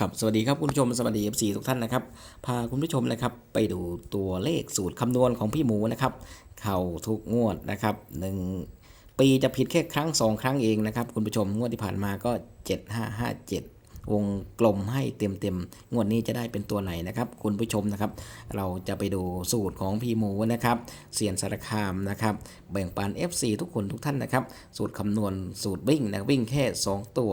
ครับสวัสดีครับคุณผู้ชมสวัสดี FC ทุกท่านนะครับ พาคุณผู้ชมนะครับไปดูตัวเลขสูตรคำนวณของพี่หมูนะครับ เข้าทุกงวดนะครับหนึ่งปีจะผิดแค่ครั้งสองครั้งเองนะครับ คุณผู้ชมงวดที่ผ่านมาก็ 7557 วงกลมให้เต็มเต็มๆงวดนี้จะได้เป็นตัวไหนนะครับ คุณผู้ชมนะครับ เราจะไปดูสูตรของพี่หมูนะครับเสียนสารคามนะครับแบ่งปัน FC ทุกคนทุกท่านนะครับ สูตรคำนวณสูตรวิ่งนะวิ่งแค่ 2 ตัว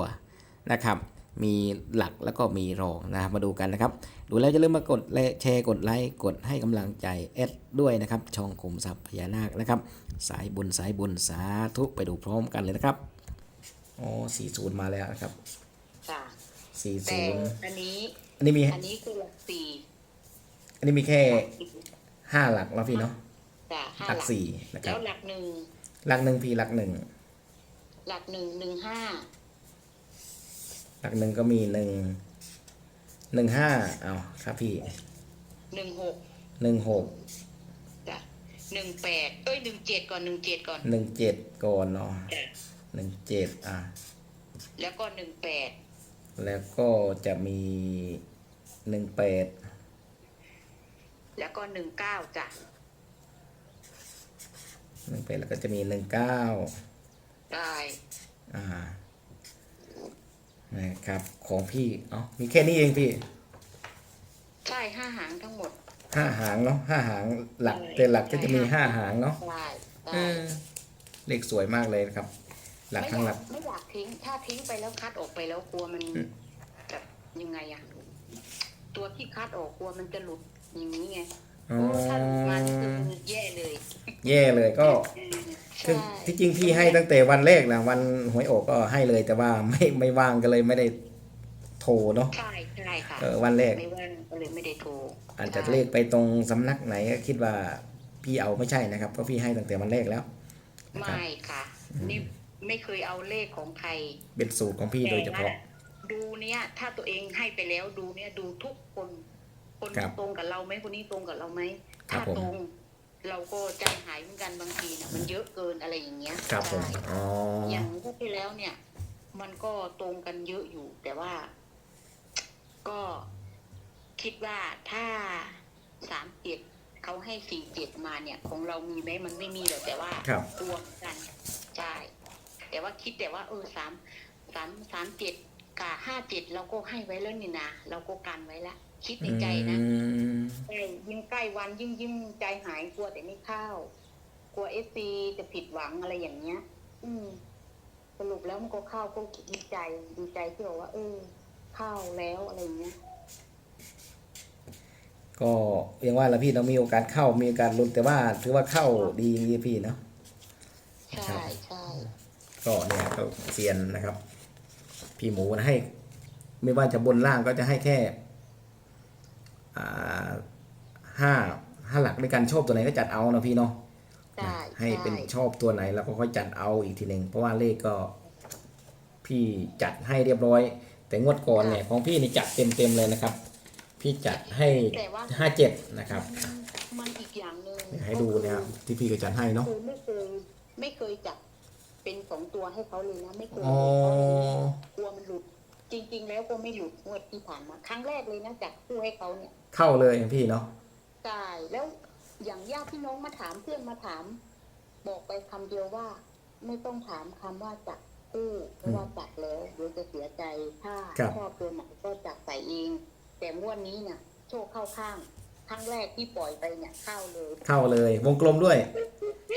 นะครับ มีหลักแล้วก็มีรองนะครับมาดูกันนะครับ ดูแล้วอย่าลืมมากดและแชร์กดไลค์กดให้กำลังใจแอดด้วยนะครับ ช่องขุมทรัพย์พญานาคนะครับ สายบุญสายบุญสาธุไปดูพร้อมกันเลยนะครับอ๋อสี่ศูนย์มาแล้วนะครับจ้ะสี่แต่ศูนย์อันนี้ อันนี้มีอันนี้คือหลักสี่อันนี้มีแค่ห้าหลักแล้วพี่เนาะจ้ะห้าหลักหลักสี่นะครัแล้บวหลักหนึ่งหลักหนึ่งพี่หลักหนึ่งหลักหนึ่งหนึ่งห้า หลักหนึ่งก็มีหนึ่งหนึ่งห้าเอาครับพี่หนึ่งหกหนึ่งหกจ้ะหนึ่งแปดเอ้ยหนึ่งเจ็ดก่อนหนึ่งเจ็ดก่อนหนึ่งเจ็ดก่อนเนาะจ้ะหนึ่งเจ็ดอะแล้วก็หนึ่งแปดแล้วก็จะมีหนึ่งแปดแล้วก็หนึ่งเก้าจ้ะหนึ่งแปดแล้วก็จะมีหนึ่งเก้าได้อ่า นะครับ ของพี่ เอ๋อมีแค่นี้เองพี่ใช่ห้าหางทั้งหมดห้าหางเนาะห้าหางหลักใช่แต่หลักก็จะมีห้าหางเนาะได้เอได้อเลขสวยมากเลยนะครับ หลักไม่ทั้งอหลัยากก ไม่อยากทิ้ง ถ้าทิ้งไปแล้วคัดออกไปแล้วกลัวมันอืม แบบยังไงอะตัวที่คัดออกกลัวมันจะหลุดอย่างนี้ไง อ๋อโอ้ถ้าหลุดมานี่คือแย่เลยแย่เลยก็อืมคือใช่ที่จริงพี่ให้ตั้งแต่วันแรกนะวันหวยออกก็ให้เลยแต่ว่าไม่ไม่ว่างก็เลยไม่ได้โทรเนาะใช่ใช่ค่ะเออวันแรก ไม่ว่างก็เลยไม่ได้โทรอาจจะใช่เลขไปตรงสำนักไหนก็คิดว่าพี่เอาไม่ใช่นะครับเพราะพี่ให้ตั้งแต่วันแรกแล้ว นะครับ ไม่ค่ะนี่ไม่เคยเอาเลขของใคร เป็นสูตรของพี่โดยเฉพาะดูเนี่ยถ้าตัวเองให้ไปแล้วดูเนี่ยดูทุกคน คนครับตรงกับเราไหมคนนี้ตรงกับเราไหมครับถ้าผม ตรง เราก็ใจหายเหมือนกันบางทีเนี่ยมันเยอะเกินอะไรอย่างเงี้ยครับผม ใช่อ๋อ อย่างงวดที่แล้วเนี่ย มันก็ตรงกันเยอะอยู่ แต่ว่า ก็คิดว่าถ้าสามเจ็ดเขาให้สี่เจ็ดมาเนี่ย ของเรามีไหมมันไม่มีหรอกแต่ว่าครับกลัวเหมือนกันใช่แต่ว่าคิดแต่ว่าเออสามสามสามเจ็ดกับห้าเจ็ดเราก็ให้ไว้แล้วนี่นะเราก็กันไว้ละ คิดในใจนะอืมใช่ยิ่งใกล้วันยิ่งยิ่งใจหายกลัวแต่ไม่เข้ากลัวเอฟซีจะผิดหวังอะไรอย่างเงี้ย อืม สรุปแล้วมันก็เข้าก็ดีใจดีใจที่บอกว่า เออเข้าแล้วอะไรอย่างเงี้ย ก็ยังว่าละพี่เรามีโอกาสเข้ามีโอกาสลุ้นแต่ว่าถือว่าเข้าดีพี่เนาะใช่ใช่ก็เนี่ยก็เซียนนะครับ พี่หมูนะให้ ไม่ว่าจะบนล่างก็จะให้แค่อ่า ห้าห้าหลักด้วยกันชอบตัวไหนก็จัดเอานะพี่เนาะใช่ให้เป็นใช่ชอบตัวไหนแล้วก็ค่อยจัดเอาอีกทีหนึ่งเพราะว่าเลขก็ พี่จัดให้เรียบร้อย แต่งวดก่อนเนี่ยของพี่นี่จัดเต็มเต็มๆเลยนะครับ พี่จัดให้แต่ว่าห้าเจ็ดนะครับมันอีกอย่างหนึ่งเดี๋ยวให้ดูนะครับที่พี่ก็จัดให้เนาะคือไม่เคยไม่เคยจับเป็นสองตัวให้เขาเลยนะไม่เคย อ๋อ กลัวมันหลุด จ ริงๆแล้วก็ไม่หลุดงวดที่ผ่านมาครั้งแรกเลยนะจับคู่ให้เขาเนี่ยเข้าเลยพี่เนาะใช่แล้วอย่างญาติพี่น้องมาถามเพื่อนมาถาม บอกไปคำเดียวว่า ไม่ต้องถามคำว่าจับคู่เพราะว่าจับแล้วเดี๋ยวจะเสียใจถ้าชอบตัวไหนก็จับใส่เอง แต่งวดนี้เนี่ยโชคเข้าข้างครั้งแรกที่ปล่อยไปเนี่ยเข้าเลย เข้าเลยวงกลมด้วย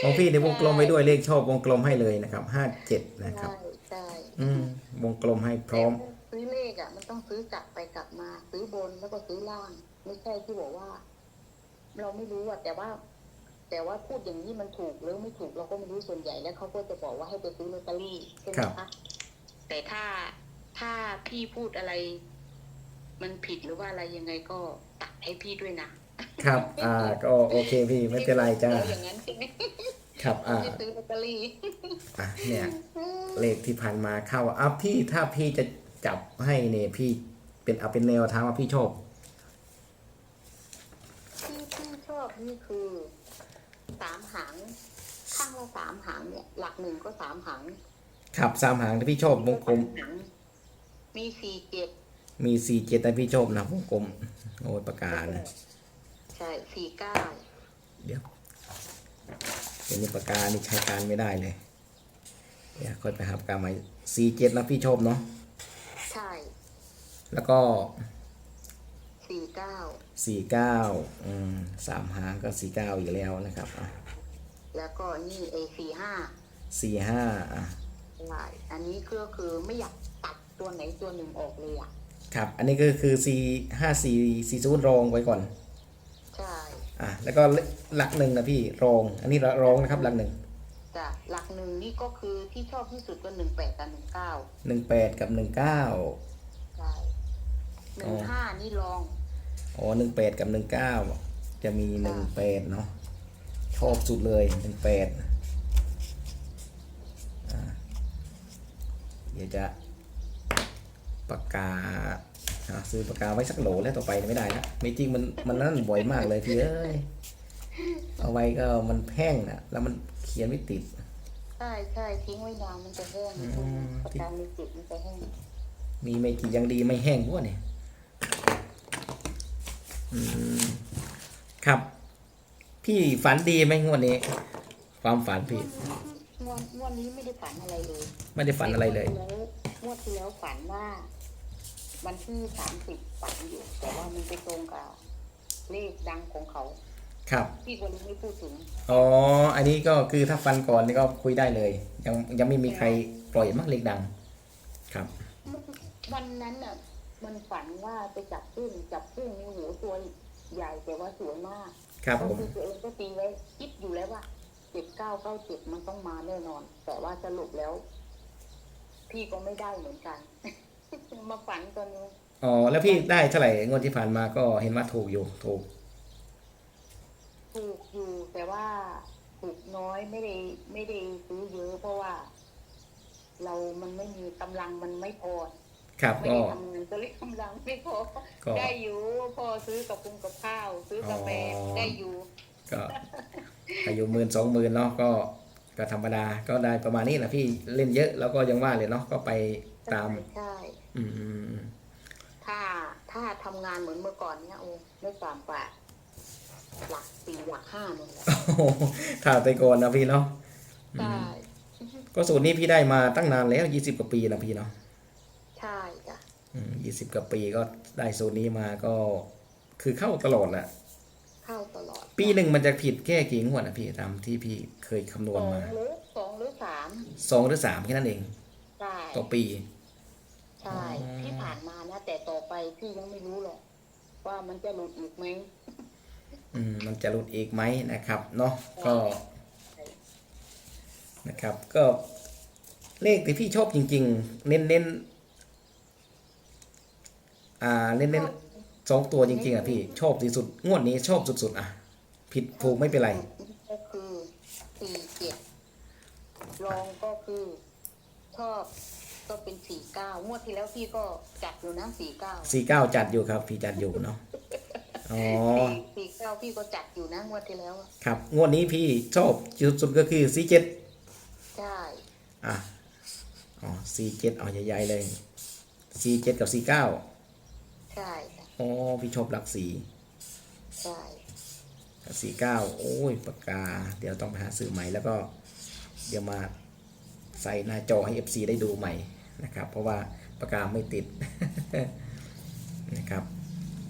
ของพี่ในวงกลมไปด้วยเลขชอบวงกลมให้เลยนะครับห้าเจ็ดนะครับใช่ใช่อืมวงกลมให้พร้อมแต่ ซื้อเลขอะ มันต้องซื้อกลับไปกลับมา ซื้อบนแล้วก็ซื้อล่าง ไม่ใช่ที่บอกว่า เราไม่รู้อะแต่ว่า แต่ว่าพูดอย่างนี้มันถูกหรือไม่ถูกเราก็ไม่รู้ส่วนใหญ่แล้วเขาก็จะบอกว่าให้ไปซื้อลอตเตอรี่ใช่ไหมครับคะแต่ถ้าถ้าพี่พูดอะไร มันผิดหรือว่าอะไรยังไงก็ตัดให้พี่ด้วยนะครับ อ่า ก็โอเคพี่ไม่เป็นไรจ้าแล้วอย่างนั้นใช่ไหมครับอ่าไม่ซื้อลอตเตอรี่อะเนี่ยเลขที่ผ่านมาเข้าอะพี่ถ้าพี่จะ จับให้เนี่ยพี่เป็นเอาเป็นแนวทางว่าพี่ชอบที่พี่ชอบนี่คือสามหางข้างละสามหางเนี่ย หลักหนึ่งก็สามหางครับสามหางที่พี่ชอบวงกลมสาหางมีสี่เจ็ดมีสี่เจ็ดแต่พี่ชอบนะวงกลมโอ้ยปากกานะใช่สี่เก้าเดี๋ยวเดี๋ยวนี้ปากกานี่ใช้การไม่ได้เลยเดี๋ยวค่อยไปหาปากกาใหม่สี่เจ็ดนะพี่ชอบเนาะ ใช่แล้วก็สี่เก้าสี่เก้าอืมสามหางก็สี่เก้าอีกแล้วนะครับอะแล้วก็นี่เอสี่ห้าสี่ห้าอะใช่อันนี้ก็คือไม่อยากตัดตัวไหนตัวหนึ่งออกเลยอะครับ อันนี้ก็คือสี่ห้าสี่สี่ศูนย์รองไว้ก่อน ใช่ อะแล้วก็หลักหนึ่งนะพี่รอง อันนี้รองนะครับหลักหนึ่ง จ้ะหลักหนึ่งนี่ก็คือที่ชอบที่สุดก็หนึ่งแปดกับหนึ่งเก้าหนึ่งแปดกับหนึ่งเก้าใช่หนึ่งห้านี่ลองอ๋อหนึ่งแปดกับหนึ่งเก้าจะมีหนึ่งแปดเนาะชอบสุดเลยหนึ่งแปดอะเดี๋ยวจะปากกาอะซื้อปากกาไว้สักโหลแล้วต่อไปไม่ได้แล้วไม่จริงมันมันนั่นบ่อยมากเลยพี่เอ้ยเอาไว้ก็มันแห้งนะแล้วมันเขียนไม่ติด ใช่ใช่ทิ้งไว้นานมันจะแห้งอืม ปากกามีจิตมันจะแห้งมีไม่กี่ยังดีไม่แห้งพวกเนี่ยอืมครับ พี่ฝันดีไหมงวดนี้ ความฝันพี่ งวดงวดนี้ไม่ได้ฝันอะไรเลยไม่ได้ฝันอะไรเลยแล้วงวดที่แล้วฝันว่าวันที่สามสิบฝันอยู่ แต่ว่ามันไปตรงกับเลขดังของเขา ครับพี่คนนี้ไม่พูดถึงอ๋ออันนี้ก็คือถ้าฟันก่อนนี่ก็คุยได้เลย ยังยังไม่มีใครปล่อยมักเล็กดัง ครับ วันนั้นน่ะ มันฝันว่าไปจับพึ่งจับพึ่งนี่โหตัวใหญ่แต่ว่าสวยมากครับก็ผมคือตัวเองก็ตีไว้คิดอยู่แล้วว่าเจ็ดเก้าเก้าเจ็ดมันต้องมาแน่นอน แต่ว่าสรุปแล้ว พี่ก็ไม่ได้เหมือนกัน มาฝันตัวนี้อ๋อแล้วพี่ได้เท่าไหร่งวดที่ผ่านมาก็เห็นว่าถูกอยู่ถูก ถูกอยู่แต่ว่าถูกน้อยไม่ได้ไม่ได้ซื้อเยอะเพราะว่า เรามันไม่มีกำลังมันไม่พอครับไม่ก็ ได้ทำงานก็เลยกำลังไม่พอก็ ได้อยู่พอซื้อกับปุงกับข้าว ซื้อกาแฟอ๋อ ได้อยู่ ก็อายุหมื่นสองหมื่นเนาะก็ก็ธรรมดาก็ได้ประมาณนี้แหละพี่เล่นเยอะแล้วก็ยังว่าเลยเนาะก็ไปตาม ใช่ อืมอืมถ้าถ้าทำงานเหมือนเมื่อก่อนเนี่ยโอ้ไม่ต่ำกว่า หลักสี่หลักห้าเนี่ยแหละโอ้โหถ้าแต่ก่อนนะพี่เนาะอืใช่มก็สูตรนี้พี่ได้มาตั้งนานแล้วยี่สิบกว่าปีนะพี่เนาะใช่จ้ะยี่สิบกว่าปีก็ได้สูตรนี้มาก็คือเข้าตลอดแหละ เข้าตลอดปีหนึ่งมันจะผิดแค่กี่งวดนะพี่ตามที่พี่เคยคำนสวณองมาหรือสองหรือสามสองหรือสามแค่นั้นเองใช่ต่อปี ใช่อ๋อที่ผ่านมานะแต่ต่อไปพี่ยังไม่รู้หรอกว่ามันจะหลุดอีกไหม อืมมันจะหลุดอีกไหมนะครับเนาะก็นะครับก็เลขที่พี่ชอบจริง ๆ เน้นเน้นอ่าเน้นเน้นสองตัวจริง ๆ อะพี่ ชอบที่สุด งวดนี้ชอบสุด ๆ อะ ผิดถูกไม่เป็นไร ก็คือสี่เจ็ดรองก็คือ ชอบก็เป็นสี่เก้างวดที่แล้วพี่ก็จัดอยู่นะสี่เก้าสี่เก้าจัดอยู่ครับ พี่จัดอยู่เนาะ อ๋อ สี่สี่เก้าพี่ก็จัดอยู่นะงวดที่แล้วอะครับ งวดนี้พี่ชอบสุดๆก็คือสี่เจ็ดใช่อะ อ๋อสี่เจ็ดเอาใหญ่ๆเลยสี่เจ็ดกับสี่เก้าใช่จ้ะอ๋อ พี่ชอบหลักสี่ใช่สี่เก้าโอ้ยปากกา เดี๋ยวต้องไปหาซื้อใหม่แล้วก็ เดี๋ยวมาใส่หน้าจอให้ FC ได้ดูใหม่นะครับ เพราะว่าปากกาไม่ติด นะครับ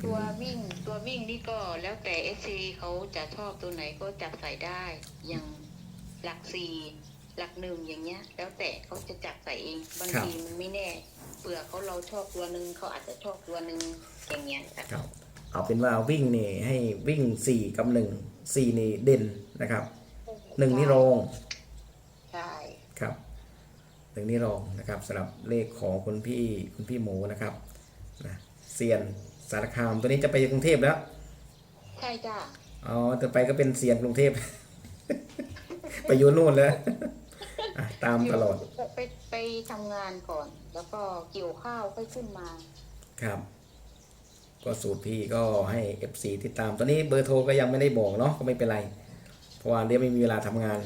ตัววิ่งตัววิ่งนี่ก็แล้วแต่เอซีเขาจะชอบตัวไหนก็จับใส่ได้อย่างหลักสี่หลักหนึ่งอย่างเงี้ย แล้วแต่เขาจะจับใส่เองบางครับทีมันไม่แน่เผื่อเขาเราชอบตัวหนึ่งเขาอาจจะชอบตัวหนึ่งอย่างเงี้ยค่ะครับเอาเป็นว่าวิ่งนี่ให้วิ่งสี่กับหนึ่งสี่นี่เด่นนะครับหนึ่งนี่รองใช่ครับหนึ่งนี่รองนะครับสำหรับเลขของคุณพี่คุณพี่หมูนะครับนะเซียน สารคามตัวนี้จะไปกรุงเทพแล้วใช่จ้าอ๋อต่อไปก็เป็นเซียนกรุงเทพ ไปอยู่นู่นเลยอะตามตลอดไปไปทำงานก่อน แล้วก็เกี่ยวข้าวค่อยขึ้นมา ครับ ก็สูตรพี่ก็ให้ FC ติดตามตอนนี้เบอร์โทรก็ยังไม่ได้บอกเนาะก็ไม่เป็นไร เพราะว่าเดี๋ยวไม่มีเวลาทำงาน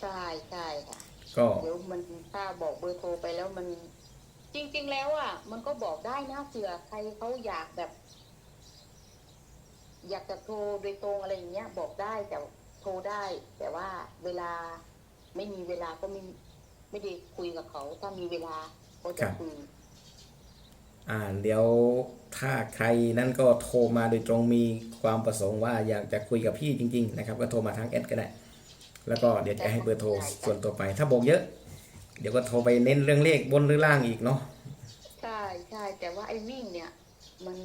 ใช่ใช่ค่ะก็เดี๋ยวมันถ้าบอกเบอร์โทรไปแล้วมัน จริง ๆ แล้วอะมันก็บอกได้นะเผื่อใครเขาอยากแบบ อยากจะโทรโดยตรงอะไรอย่างเงี้ย บอกได้แต่โทรได้ แต่ว่าเวลาไม่มีเวลาก็ไม่ไม่ได้คุยกับเขา ถ้ามีเวลาก็จะคุยอ่าเดี๋ยวถ้าใครนั้นก็โทรมาโดยตรงมีความประสงค์ว่าอยากจะคุยกับพี่จริง ๆ นะครับ ก็โทรมาทางแอดก็ได้ แล้วก็เดี๋ยวจะให้เบอร์โทรส่วนตัวไป ถ้าบอกเยอะ เดี๋ยวก็โทรไปเน้นเรื่องเลขบนหรือล่างอีกเนาะใช่ใช่แต่ว่าไอ้วิ่งเนี่ย มัน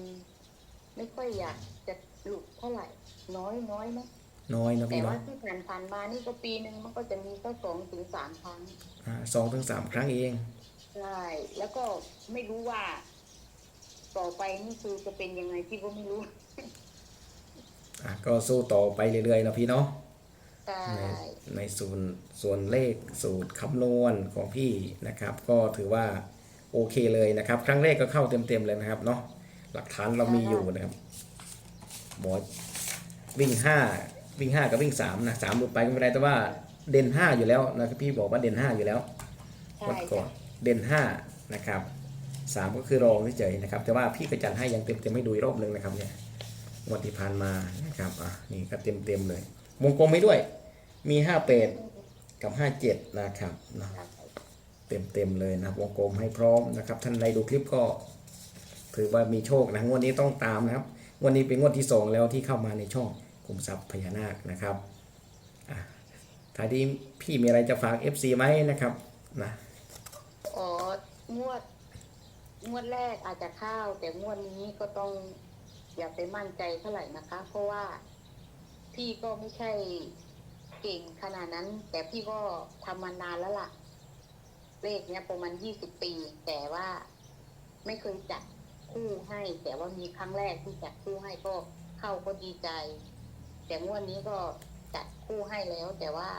ไม่ค่อยอยากจะหลุดเท่าไหร่ น้อยน้อยนะน้อยนะแต่พี่ว่าเนาะที่ผ่านผ่านๆมานี่ก็ปีหนึ่งมันก็จะมีแค่สองถึงสามครั้ง อ่าสองถึงสามครั้งเอง ใช่ แล้วก็ไม่รู้ว่า ต่อไปนี่คือจะเป็นยังไงพี่ก็ไม่รู้ อะก็สู้ต่อไปเรื่อยๆนะพี่เนาะ ใช่ในในส่วนส่วนเลขสูตรคำนวณของพี่นะครับ ก็ถือว่าโอเคเลยนะครับ ครั้งแรกก็เข้าเต็มๆเลยนะครับเนาะหลักฐานเรามีอยู่นะครับบอสวิ่งห้าวิ่งห้ากับวิ่งสามนะสามหลุดไปก็ไม่เป็นได้แต่ว่าเด่นห้าอยู่แล้วนะครับพี่บอกว่าเด่นห้าอยู่แล้วใช่วันก่อจ้ะนเด่นห้านะครับสามก็คือรองเฉยๆนะครับ แต่ว่าพี่ก็จัดให้ยังเต็มๆให้ดูอีกรอบหนึ่งนะครับเนี่ยงวันที่ผ่านมานะครับอะนี่ก็เต็มๆเลย วงกลมให้ด้วย มีห้าเป็ดกับห้าเจ็ดนะครับเนาะเต็มๆเลยนะวงกลมให้พร้อมนะครับ ท่านใดดูคลิปก็ถือว่ามีโชคนะงวดนี้ต้องตามนะครับงวันนี้เป็นงวดที่สองแล้วที่เข้ามาในช่องกลุ่มทรัพย์พญานาคนะครับท้ายที่พี่มีอะไรจะฝาก FC ไหมนะครับนะอ๋องวด งวดแรกอาจจะเข้าแต่งวดนี้ก็ต้องอย่าไปมั่นใจเท่าไหร่นะคะ เพราะว่าพี่ก็ไม่ใช่ เก่งขนาดนั้น แต่พี่ก็ทำมานานแล้วล่ะ เลขเนี้ยประมาณยี่สิบปี แต่ว่าไม่เคยจัดคู่ให้ แต่ว่ามีครั้งแรกที่จัดคู่ให้ก็เข้าก็ดีใจ แต่งวดนี้ก็จัดคู่ให้แล้ว แต่ว่า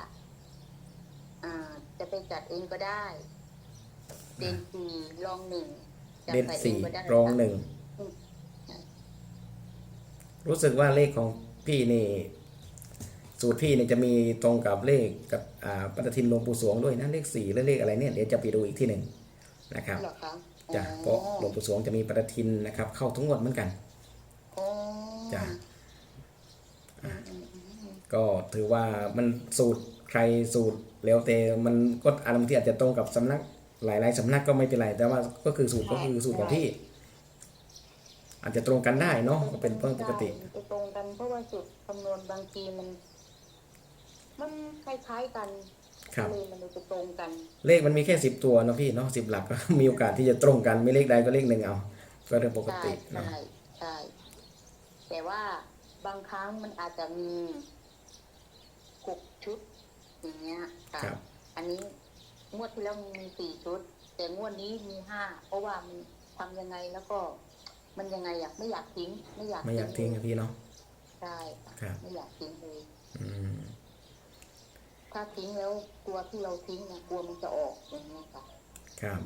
อ่าจะไปจัดเองก็ได้ เด่นสี่รองหนึ่งจัเด่นใอสี่ก็ได้รองหนึ่งอืมรู้สึกว่าเลขของพี่นี่ สูตรพี่เนี่ยจะมีตรงกับเลขกับอ่าปฏิทินหลวงปู่สวงด้วยนะเลขสี่และเลขอะไรเนี่ยเดี๋ยวจะไปดูอีกที่หนึ่งนะครับเหรอคะจ้ะเพราะหลวงปู่สวงจะมีปฏิทินนะครับ เข้าทุกงวดเหมือนกันอ๋อจ้ะอืมอืมอืมก็ถือว่ามันสูตรใครสูตรแล้วแต่มันก็อารมณ์ที่อาจจะตรงกับสำนักหลายๆสำนักก็ไม่เป็นไร แต่ว่าก็คือสูตรก็คือสูตรของพี่ อาจจะตรงกันได้เนาะก็เป็นเรื่องปกติใช่จะตรงกันเพราะว่าจุดคำนวณบางทีมัน มันคล้ายๆกันครับ เลยมันเลยจะตรงกัน เลขมันมีแค่สิบตัวเนาะพี่เนาะสิบหลักก็ มีโอกาสที่จะตรงกันไม่เลขใดก็เลขหนึ่งเอา ก็เรื่องปกใช่ติเนาะใช่ใช่แต่ว่าบางครั้งมันอาจจะมีหกชุด อย่างเงี้ยค่ะครับ อันนี้งวดที่แล้วมีสี่ชุด แต่งวดนี้มีห้าเพราะว่ามันทำยังไงแล้วก็ มันยังไงอะไม่อยากทิ้ง ไม่อยากไม่อยากทิ้งเลอะพี่เนาะใช่ค่ะครับ ไม่อยากทิ้งเลยอืม ถ้าทิ้งแล้วตัวที่เราทิ้งเนี่ยกลัวมันจะออกอย่างเงี้ยค่ะครับ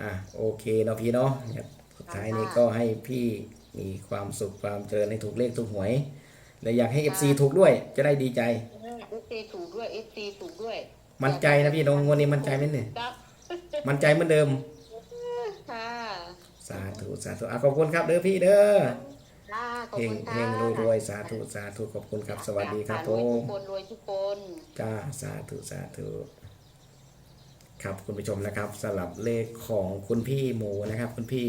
อะโอเคเนาะพี่เนาะเนี่ยสุดท้ายนี้ก็ให้พี่มีความสุขความเจริญให้ถูกเลขถูกหวย และอยากให้ FC ถูกด้วย จะได้ดีใจเอฟซีถูกด้วยเอฟซีถูกด้วย มั่นใจนะพี่น้องงวันนี้มั่นใจไหมเนี่ยครับมั่นใจเหมือนเดิม ค่ะ สาธุสาธุอะขอบคุณครับเด้อพี่เด้อค่ะ ขอบเฮงคุณค่ะเฮงรวยรวยสาธุสาธุขอบคุณครับสวัสดีครับผรวยทุมกคนรวยทุกคน จ้าสาธุสาธุครับคุณผู้ชมนะครับสลับเลขของคุณพี่หมูนะครับ คุณพี่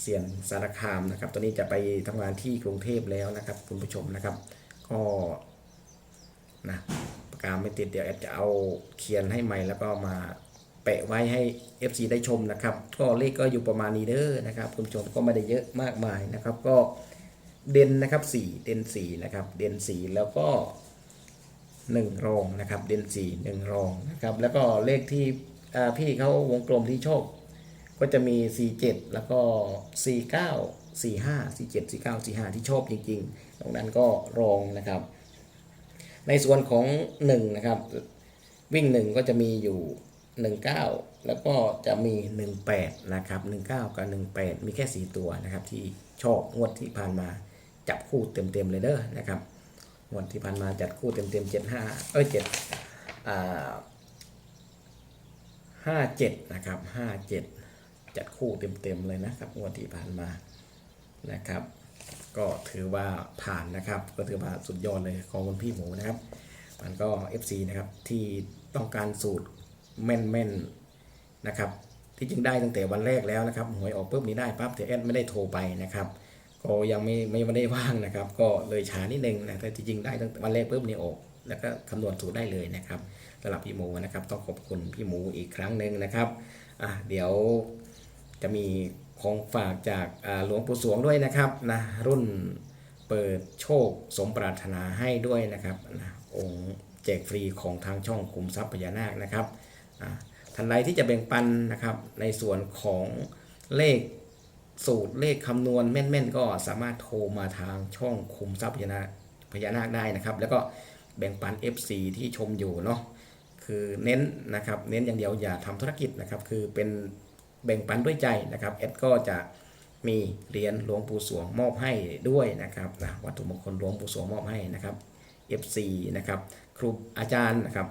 เสียนสารคามนะครับ ตอนนี้จะไปทำงานที่กรุงเทพแล้วนะครับ คุณผู้ชมนะครับ ก็นะประกาไม่ติดเดี๋ยวแอดจะเอาเขียนให้ใหม่แล้วก็มาแปะไว้ให้ FC ได้ชมนะครับ ก็เลขก็อยู่ประมาณนี้เด้อนะครับ คุณผู้ชมก็ไม่ได้เยอะมากมายนะครับ ก็ เด่นนะครับ4เด่น4นะครับเด่น4แล้วก็หนึ่งรองนะครับ เด่นสี่หนึ่งรองนะครับแล้วก็เลขที่พี่เขาวงกลมที่โชค ก็จะมี 47 แล้วก็ 49 45 47 49 45 ที่ชอบจริงๆ ตรงนั้นก็รองนะครับ ในส่วนของ 1 นะครับ วิ่ง 1 ก็จะมีอยู่ 19 แล้วก็จะมี 18 นะครับ 19 กับ 18 มีแค่ 4 ตัวนะครับที่ชอบงวดที่ผ่านมา จับคู่เต็มๆเลยเด้อนะครับงวดที่ผ่านมาจัดคู่เต็มเต็มเจ็ดห้าเอ้ยเจ็ดอ่าห้าเจ็ดนะครับห้าเจ็ดจัดคู่เต็มๆเลยนะครับงวดที่ผ่านมานะครับ ก็ถือว่าผ่านนะครับ ก็ถือว่าสุดยอดเลยของคุณพี่หมูนะครับ มันก็ FC นะครับที่ต้องการสูตรแม่นๆนะครับที่จริงได้ตั้งแต่วันแรกแล้วนะครับหวยออกปุ๊บนี้ได้ปั๊บแต่แอดไม่ได้โทรไปนะครับ ก็ยังไม่ไม่ได้ว่างนะครับ ก็เลยช้านิดนึงนะแต่จริงๆได้ตั้งวันแรกปุ๊บนี่ออกแล้วก็คำนวณสูตรได้เลยนะครับสำหรับพี่หมูนะครับต้องขอบคุณพี่หมูอีกครั้งหนึ่งนะครับอะเดี๋ยวจะมีของฝากจากหลวงปู่สวงด้วยนะครับนะรุ่นเปิดโชคสมปรารถนาให้ด้วยนะครับนะองค์แจกฟรีของทางช่องคุมทรัพย์พญานาคนะครับอะท่านใดที่จะแบ่งปันนะครับในส่วนของเลข สูตรเลขคำนวณแม่น ๆ ก็สามารถโทรมาทางช่องคุมทรัพย์พญานาคพญานาคได้นะครับ แล้วก็แบ่งปัน FC ที่ชมอยู่เนาะคือเน้นนะครับเน้นอย่างเดียวอย่าทำธุรกิจนะครับ คือเป็นแบ่งปันด้วยใจนะครับเอดก็จะมีเหรียญหลวงปู่สวงมอบให้ด้วยนะครับนะวัตถุมงคลหลวงปู่สวงมอบให้นะครับ FC นะครับครูอาจารย์นะครับ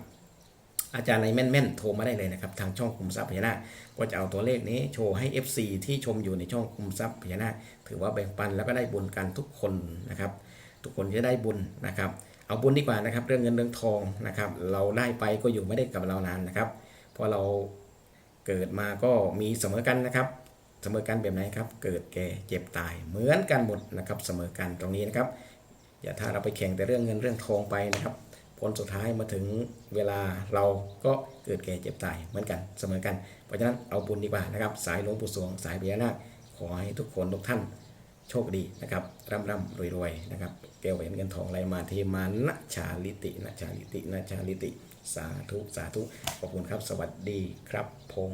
อาจารย์อะไรแม่นๆโทรมาได้เลยนะครับ ทางช่องคุมทรัพย์พญานาคก็จะเอาตัวเลขนี้โชว์ให้ FC ที่ชมอยู่ในช่องคุมทรัพย์พญานาคถือว่าแบ่งปันแล้วก็ได้บุญกันทุกคนนะครับ ทุกคนจะได้บุญนะครับ เอาบุญดีกว่านะครับ เรื่องเงินเรื่องทองนะครับ เราได้ไปก็อยู่ไม่ได้กับเรานานนะครับ เพราะเราเกิดมาก็มีเสมอกันนะครับเสมอกันแบบไหนครับ เกิดแก่เจ็บตายเหมือนกันหมดนะครับ เสมอกันตรงนี้นะครับ อย่าถ้าเราไปแข่งแต่เรื่องเงินเรื่องทองไปนะครับ ลสุดท้ายมาถึงเวลาเราก็เกิดแก่เจ็บตายเหมือนกันเสมอกัน เพราะฉะนั้นเอาบุญดีกว่านะครับ สายหลวงปู่สวง สายพญานาคขอให้ทุกคนทุกท่านโชคดีนะครับร่ำร่ำรวยรวยนะครับแก้วแหวนเงินทองไหลมาเทมานะชาลิตินะชาลิตินะชาลิติ สาธุ สาธุ ขอบคุณครับ สวัสดีครับผม